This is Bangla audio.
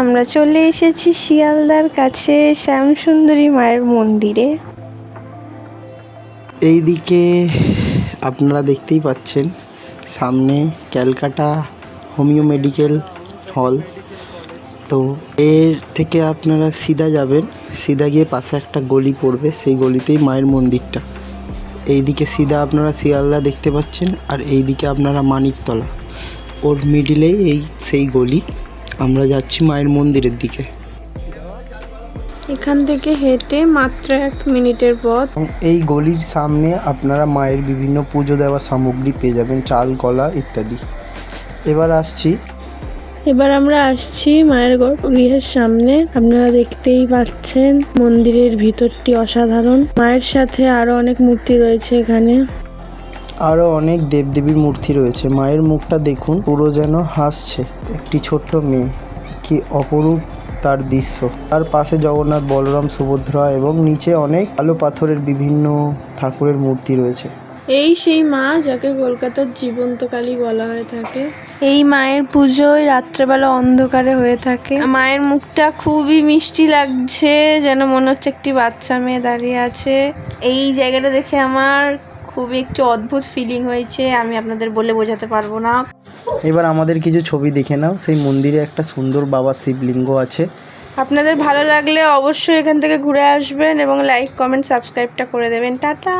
আমরা চলে এসেছি শিয়ালদার কাছে শ্যামসুন্দরী মায়ের মন্দিরে। এইদিকে আপনারা দেখতেই পাচ্ছেন, সামনে ক্যালকাটা হোমিও মেডিকেল হল। তো এর থেকে আপনারা সিধা যাবেন, সিধা গিয়ে পাশে একটা গলি পড়বে, সেই গলিতেই মায়ের মন্দিরটা। এইদিকে সিধা আপনারা শিয়ালদা দেখতে পাচ্ছেন, আর এইদিকে আপনারা মানিকতলা। ওর মিডিলেই এই সেই গলি। আমরা যাচ্ছি মায়ের মন্দিরের দিকে। এখান থেকে হেঁটে মাত্র এক মিনিটের পথ। এবং এই গলির সামনে আপনারা মায়ের বিভিন্ন পুজো দেওয়ার সামগ্রী পেয়ে যাবেন চাল কলা ইত্যাদি। এবার আসছি। এবার আমরা আসছি মায়ের গৃহের সামনে। আপনারা দেখতেই পাচ্ছেন মন্দিরের ভিতরটি অসাধারণ। মায়ের সাথে আরও অনেক মূর্তি রয়েছে এখানে। আরও অনেক দেবদেবীর মূর্তি রয়েছে। মায়ের মুখটা দেখুন পুরো যেন হাসছে। একটি ছোট্ট মেয়ে কি অপরূপ তার দৃশ্য। তার পাশে জগন্নাথ বলরাম সুভদ্রা এবং নিচে অনেক আলো পাথরের বিভিন্ন ঠাকুরের মূর্তি রয়েছে। এই সেই মা যাকে কলকাতার জীবন্ত কালী বলা হয়ে থাকে। এই মায়ের পুজোয় রাত্রেবেলা অন্ধকারে হয়ে থাকে। মায়ের মুখটা খুবই মিষ্টি লাগছে যেন মনে হচ্ছে একটি বাচ্চা মেয়ে দাঁড়িয়ে আছে। এই জায়গাটা দেখে আমার খুবই একটু অদ্ভুত ফিলিং হয়েছে আমি আপনাদের বলে বোঝাতে পারব না। এবার আমাদের কিছু ছবি দেখে নাও সেই মন্দিরে একটা সুন্দর বাবা শিবলিঙ্গ আছে। আপনাদের ভালো লাগলে অবশ্যই এখান থেকে ঘুরে আসবেন এবং লাইক কমেন্ট সাবস্ক্রাইবটা করে দেবেন। টাটা!